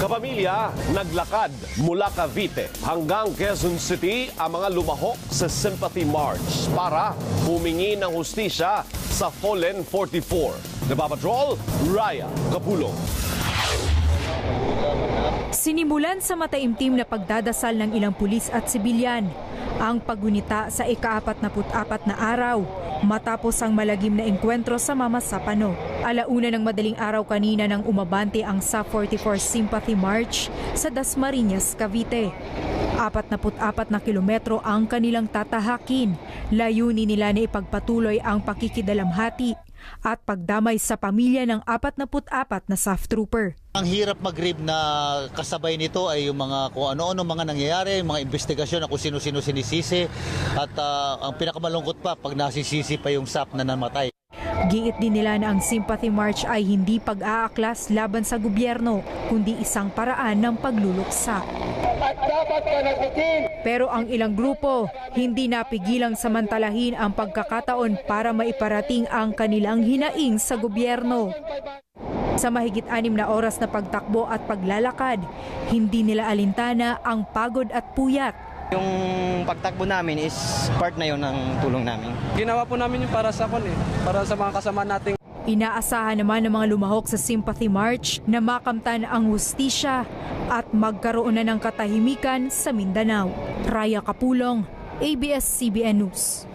Kapamilya, naglakad mula Cavite hanggang Quezon City ang mga lumahok sa Sympathy March para humingi ng hustisya sa Fallen 44. Napapatrol, Raya Kapulong. Sinimulan sa mataimtim na pagdadasal ng ilang pulis at sibilyan ang paggunita sa ika-44 na araw matapos ang malagim na engkwentro sa Mama Sapano. Alauna ng madaling araw kanina nang umabante ang sa 44 Sympathy March sa Dasmariñas, Cavite. 44 na kilometro ang kanilang tatahakin. Layunin nila na ipagpatuloy ang pakikidalamhati at pagdamay sa pamilya ng 44 na SAF trooper. Ang hirap mag-grib na kasabay nito ay yung mga kung ano-ano mga nangyayari, mga investigasyon na kung sino-sino sinisisi at ah, ang pinakamalungkot pa pag nasisisi pa yung SAP na namatay. Giit din nila na ang Sympathy March ay hindi pag-aaklas laban sa gobyerno, kundi isang paraan ng pagluluksa. Pero ang ilang grupo hindi napigilang samantalahin ang pagkakataon para maiparating ang kanilang hinaing sa gobyerno. Sa mahigit anim na oras na pagtakbo at paglalakad, hindi nila alintana ang pagod at puyat Yung pagtakbo namin is part na yon ng tulong namin. Ginawa po namin yung para sa kon eh, para sa mga kasama nating Inaasahan naman ng mga lumahok sa Sympathy March na makamtan ang hustisya at magkaroon na ng katahimikan sa Mindanao. Raya Kapulong, ABS-CBN News.